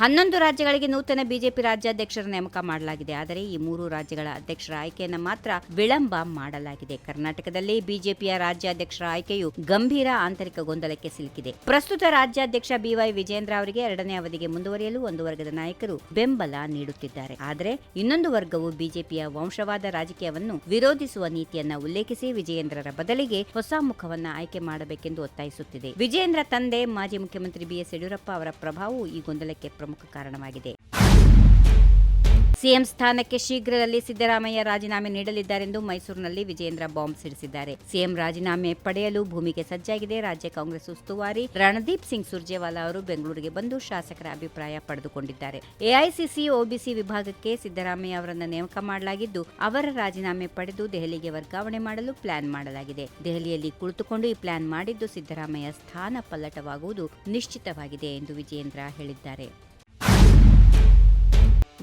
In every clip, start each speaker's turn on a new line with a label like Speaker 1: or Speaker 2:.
Speaker 1: ಹನ್ನೊಂದು ರಾಜ್ಯಗಳಿಗೆ ನೂತನ ಬಿಜೆಪಿ ರಾಜ್ಯಾಧ್ಯಕ್ಷರ ನೇಮಕ ಮಾಡಲಾಗಿದೆ. ಆದರೆ ಈ ಮೂರು ರಾಜ್ಯಗಳ ಅಧ್ಯಕ್ಷರ ಆಯ್ಕೆಯನ್ನು ಮಾತ್ರ ವಿಳಂಬ ಮಾಡಲಾಗಿದೆ. ಕರ್ನಾಟಕದಲ್ಲಿ ಬಿಜೆಪಿಯ ರಾಜ್ಯಾಧ್ಯಕ್ಷರ ಆಯ್ಕೆಯು ಗಂಭೀರ ಆಂತರಿಕ ಗೊಂದಲಕ್ಕೆ ಸಿಲುಕಿದೆ. ಪ್ರಸ್ತುತ ರಾಜ್ಯಾಧ್ಯಕ್ಷ ಬಿವೈ ವಿಜೇಂದ್ರ ಅವರಿಗೆ ಎರಡನೇ ಅವಧಿಗೆ ಮುಂದುವರಿಯಲು ಒಂದು ವರ್ಗದ ನಾಯಕರು ಬೆಂಬಲ ನೀಡುತ್ತಿದ್ದಾರೆ. ಆದರೆ ಇನ್ನೊಂದು ವರ್ಗವು ಬಿಜೆಪಿಯ ವಂಶವಾದ ರಾಜಕೀಯವನ್ನು ವಿರೋಧಿಸುವ ನೀತಿಯನ್ನ ಉಲ್ಲೇಖಿಸಿ ವಿಜಯೇಂದ್ರರ ಬದಲಿಗೆ ಹೊಸ ಮುಖವನ್ನ ಆಯ್ಕೆ ಮಾಡಬೇಕೆಂದು ಒತ್ತಾಯಿಸುತ್ತಿದೆ. ವಿಜಯೇಂದ್ರ ತಂದೆ, ಮಾಜಿ ಮುಖ್ಯಮಂತ್ರಿ ಬಿಎಸ್ ಯಡಿಯೂರಪ್ಪ ಅವರ ಪ್ರಭಾವವು ಈ ಗೊಂದಲಕ್ಕೆ ಪ್ರಮುಖ ಕಾರಣವಾಗಿದೆ. ಸಿಎಂ ಸ್ಥಾನಕ್ಕೆ ಶೀಘ್ರದಲ್ಲಿ ಸಿದ್ದರಾಮಯ್ಯ ರಾಜೀನಾಮೆ ನೀಡಲಿದ್ದಾರೆಂದು ಮೈಸೂರಿನಲ್ಲಿ ವಿಜೇಂದ್ರ ಬಾಂಬ್ ಸಿಡಿಸಿದ್ದಾರೆ. ಸಿಎಂ ರಾಜೀನಾಮೆ ಪಡೆಯಲು ಭೂಮಿಗೆ ಸಜ್ಜಾಗಿದೆ. ರಾಜ್ಯ ಕಾಂಗ್ರೆಸ್ ಉಸ್ತುವಾರಿ ರಣದೀಪ್ ಸಿಂಗ್ ಸುರ್ಜೇವಾಲಾ ಅವರು ಬೆಂಗಳೂರಿಗೆ ಬಂದು ಶಾಸಕರ ಅಭಿಪ್ರಾಯ ಪಡೆದುಕೊಂಡಿದ್ದಾರೆ. ಎಐಸಿಸಿ, ಒಬಿಸಿ ವಿಭಾಗಕ್ಕೆ ಸಿದ್ದರಾಮಯ್ಯ ಅವರನ್ನು ನೇಮಕ ಮಾಡಲಾಗಿದ್ದು, ಅವರ ರಾಜೀನಾಮೆ ಪಡೆದು ದೆಹಲಿಗೆ ವರ್ಗಾವಣೆ ಮಾಡಲು ಪ್ಲಾನ್ ಮಾಡಲಾಗಿದೆ. ದೆಹಲಿಯಲ್ಲಿ ಕುಳಿತುಕೊಂಡು ಈ ಪ್ಲಾನ್ ಮಾಡಿದ್ದು ಸಿದ್ದರಾಮಯ್ಯ ಸ್ಥಾನ ಪಲ್ಲಟವಾಗುವುದು ನಿಶ್ಚಿತವಾಗಿದೆ ಎಂದು ವಿಜೇಂದ್ರ ಹೇಳಿದ್ದಾರೆ.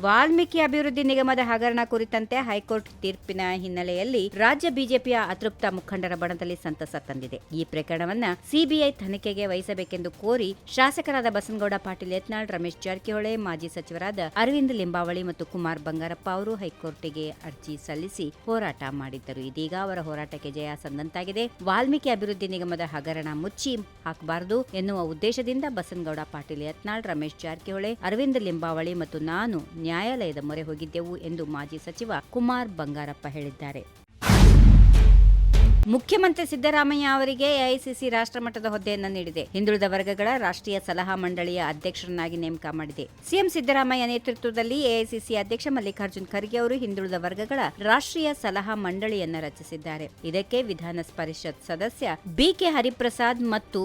Speaker 1: ವಾಲ್ಮೀಕಿ ಅಭಿವೃದ್ಧಿ ನಿಗಮದ ಹಗರಣ ಕುರಿತಂತೆ ಹೈಕೋರ್ಟ್ ತೀರ್ಪಿನ ಹಿನ್ನೆಲೆಯಲ್ಲಿ ರಾಜ್ಯ ಬಿಜೆಪಿಯ ಅತೃಪ್ತ ಮುಖಂಡರ ಬಣದಲ್ಲಿ ಸಂತಸ ತಂದಿದೆ. ಈ ಪ್ರಕರಣವನ್ನ ಸಿಬಿಐ ತನಿಖೆಗೆ ವಹಿಸಬೇಕೆಂದು ಕೋರಿ ಶಾಸಕರಾದ ಬಸನಗೌಡ ಪಾಟೀಲ್ ಯತ್ನಾಳ್, ರಮೇಶ್ ಜಾರಕಿಹೊಳಿ, ಮಾಜಿ ಸಚಿವರಾದ ಅರವಿಂದ್ ಲಿಂಬಾವಳಿ ಮತ್ತು ಕುಮಾರ್ ಬಂಗಾರಪ್ಪ ಅವರು ಹೈಕೋರ್ಟ್ಗೆ ಅರ್ಜಿ ಸಲ್ಲಿಸಿ ಹೋರಾಟ ಮಾಡಿದ್ದರು. ಇದೀಗ ಅವರ ಹೋರಾಟಕ್ಕೆ ಜಯ ಸಂದಂತಾಗಿದೆ. ವಾಲ್ಮೀಕಿ ಅಭಿವೃದ್ಧಿ ನಿಗಮದ ಹಗರಣ ಮುಚ್ಚಿ ಹಾಕಬಾರದು ಎನ್ನುವ ಉದ್ದೇಶದಿಂದ ಬಸನಗೌಡ ಪಾಟೀಲ್ ಯತ್ನಾಳ್, ರಮೇಶ್ ಜಾರಕಿಹೊಳಿ, ಅರವಿಂದ್ ಲಿಂಬಾವಳಿ ಮತ್ತು ನಾನು ನ್ಯಾಯಾಲಯದ ಮೊರೆ ಹೋಗಿದ್ದೆವು ಎಂದು ಮಾಜಿ ಸಚಿವ ಕುಮಾರ್ ಬಂಗಾರಪ್ಪ ಹೇಳಿದ್ದಾರೆ. ಮುಖ್ಯಮಂತ್ರಿ ಸಿದ್ದರಾಮಯ್ಯ ಅವರಿಗೆ ಎಐಸಿಸಿ ರಾಷ್ಟ್ರಮಟ್ಟದ ಹುದ್ದೆಯನ್ನು ನೀಡಿದೆ. ಹಿಂದುಳಿದ ವರ್ಗಗಳ ರಾಷ್ಟ್ರೀಯ ಸಲಹಾ ಮಂಡಳಿಯ ಅಧ್ಯಕ್ಷರನ್ನಾಗಿ ನೇಮಕ ಮಾಡಿದೆ. ಸಿಎಂ ಸಿದ್ದರಾಮಯ್ಯ ನೇತೃತ್ವದಲ್ಲಿ ಎಐಸಿಸಿ ಅಧ್ಯಕ್ಷ ಮಲ್ಲಿಕಾರ್ಜುನ್ ಖರ್ಗೆ ಅವರು ಹಿಂದುಳಿದ ವರ್ಗಗಳ ರಾಷ್ಟ್ರೀಯ ಸಲಹಾ ಮಂಡಳಿಯನ್ನು ರಚಿಸಿದ್ದಾರೆ. ಇದಕ್ಕೆ ವಿಧಾನ ಪರಿಷತ್ ಸದಸ್ಯ ಬಿಕೆ ಹರಿಪ್ರಸಾದ್ ಮತ್ತು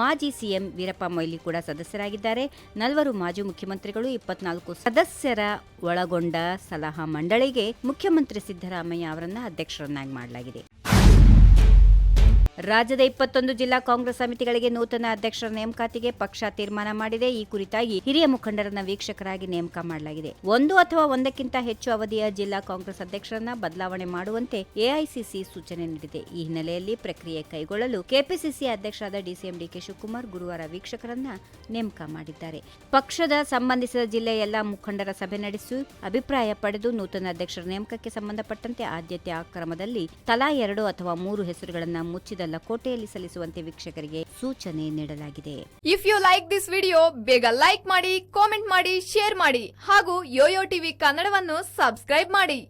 Speaker 1: ಮಾಜಿ ಸಿಎಂ ವೀರಪ್ಪ ಮೊಯ್ಲಿ ಕೂಡ ಸದಸ್ಯರಾಗಿದ್ದಾರೆ. ನಲ್ವರು ಮಾಜಿ ಮುಖ್ಯಮಂತ್ರಿಗಳು, ಇಪ್ಪತ್ನಾಲ್ಕು ಸದಸ್ಯರ ಒಳಗೊಂಡ ಸಲಹಾ ಮಂಡಳಿಗೆ ಮುಖ್ಯಮಂತ್ರಿ ಸಿದ್ದರಾಮಯ್ಯ ಅವರನ್ನ ಅಧ್ಯಕ್ಷರನ್ನಾಗಿ ಮಾಡಲಾಗಿದೆ. ರಾಜ್ಯದ ಇಪ್ಪತ್ತೊಂದು ಜಿಲ್ಲಾ ಕಾಂಗ್ರೆಸ್ ಸಮಿತಿಗಳಿಗೆ ನೂತನ ಅಧ್ಯಕ್ಷರ ನೇಮಕಾತಿಗೆ ಪಕ್ಷ ತೀರ್ಮಾನ ಮಾಡಿದೆ. ಈ ಕುರಿತಾಗಿ ಹಿರಿಯ ಮುಖಂಡರನ್ನ ವೀಕ್ಷಕರಾಗಿ ನೇಮಕ ಮಾಡಲಾಗಿದೆ. ಒಂದು ಅಥವಾ ಒಂದಕ್ಕಿಂತ ಹೆಚ್ಚು ಅವಧಿಯ ಜಿಲ್ಲಾ ಕಾಂಗ್ರೆಸ್ ಅಧ್ಯಕ್ಷರನ್ನ ಬದಲಾವಣೆ ಮಾಡುವಂತೆ ಎಐಸಿಸಿ ಸೂಚನೆ ನೀಡಿದೆ. ಈ ಹಿನ್ನೆಲೆಯಲ್ಲಿ ಪ್ರಕ್ರಿಯೆ ಕೈಗೊಳ್ಳಲು ಕೆಪಿಸಿಸಿ ಅಧ್ಯಕ್ಷರಾದ ಡಿಸಿಎಂ ಡಿಕೆ ಶಿವಕುಮಾರ್ ಗುರುವಾರ ವೀಕ್ಷಕರನ್ನ ನೇಮಕ ಮಾಡಿದ್ದಾರೆ. ಪಕ್ಷದ ಸಂಬಂಧಿಸಿದ ಜಿಲ್ಲೆಯ ಎಲ್ಲಾ ಮುಖಂಡರ ಸಭೆ ನಡೆಸಿ ಅಭಿಪ್ರಾಯ ಪಡೆದು ನೂತನ ಅಧ್ಯಕ್ಷರ ನೇಮಕಕ್ಕೆ ಸಂಬಂಧಪಟ್ಟಂತೆ ಆದ್ಯತೆ ಆಕ್ರಮದಲ್ಲಿ ತಲಾ ಎರಡು ಅಥವಾ ಮೂರು ಹೆಸರುಗಳನ್ನು ಮುಚ್ಚಿದ ಲಕೋಟೆಯಲ್ಲಿ ಸಲ್ಲಿಸುವಂತೆ ವೀಕ್ಷಕರಿಗೆ ಸೂಚನೆ ನೀಡಲಾಗಿದೆ.
Speaker 2: If you like this video ಬೇಗ ಲೈಕ್ ಮಾಡಿ ಕಾಮೆಂಟ್ ಮಾಡಿ ಶೇರ್ ಮಾಡಿ ಹಾಗೂ ಯೋಯೋ ಟಿವಿ ಕನ್ನಡವನ್ನು ಸಬ್ಸ್ಕ್ರೈಬ್ ಮಾಡಿ.